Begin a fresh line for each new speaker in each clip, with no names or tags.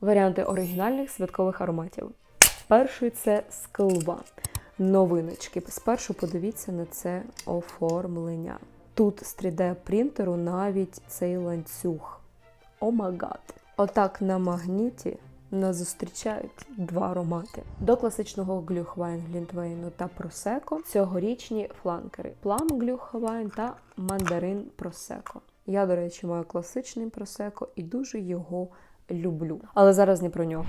Варіанти оригінальних святкових ароматів. Перший це склва. Новиночки. Спершу подивіться на це оформлення. Тут з 3D принтеру навіть цей ланцюг. О магад. Отак на магніті нас зустрічають два аромати. До класичного глюхвайн Глінтвейну та Просеко цьогорічні фланкери Плам Глюхвайн та Мандарин Просеко. Я, до речі, маю класичний Просеко і дуже його люблю. Але зараз не про нього.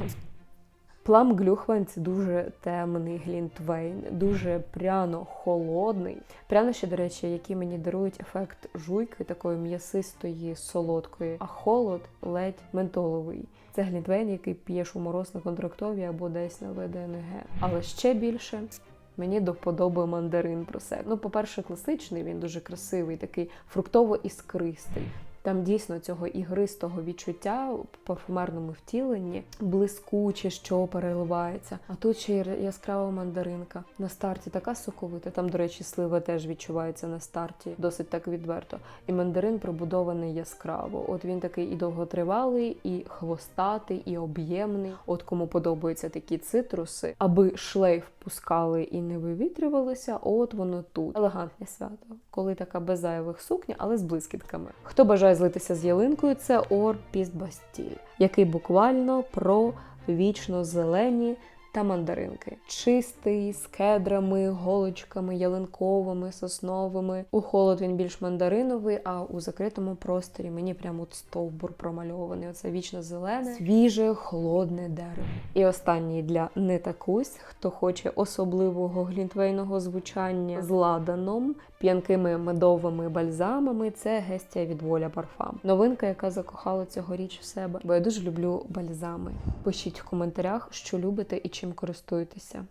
Плам Глюхвайн це дуже темний глінтвейн, дуже пряно холодний. Прянощі, до речі, які мені дарують ефект жуйки, такої м'ясистої, солодкої, а холод ледь ментоловий. Це глінтвейн, який п'єш у мороз на контрактові або десь на ВДНГ. Але ще більше мені до вподоби мандарин просек. Ну, по-перше, класичний, він дуже красивий, такий фруктово-іскристий. Там дійсно цього ігристого відчуття в парфумерному втіленні, блискуче, що переливається. А тут ще й яскрава мандаринка. На старті така соковита. Там, до речі, слива теж відчувається на старті, досить так відверто. І мандарин пробудований яскраво. От він такий і довготривалий, і хвостатий, і об'ємний. От кому подобаються такі цитруси, аби шлейф пускали і не вивітрювалися. От воно тут. Елегантне свято, коли така без зайвих сукня, але з блискітками. Хто бажає злитися з ялинкою, це Ор Піст Бастіль, який буквально про вічно зелені та мандаринки. Чистий, з кедрами, голочками, ялинковими, сосновими. У холод він більш мандариновий, а у закритому просторі мені прямо от стовбур промальований. Оце вічно зелене, свіже, холодне дерево. І останній для не такусь, хто хоче особливого глінтвейного звучання з ладаном, п'янкими медовими бальзамами. Це гестія від воля парфам. Новинка, яка закохала цьогоріч в себе. Бо я дуже люблю бальзами. Пишіть в коментарях, що любите і чим користуєтеся.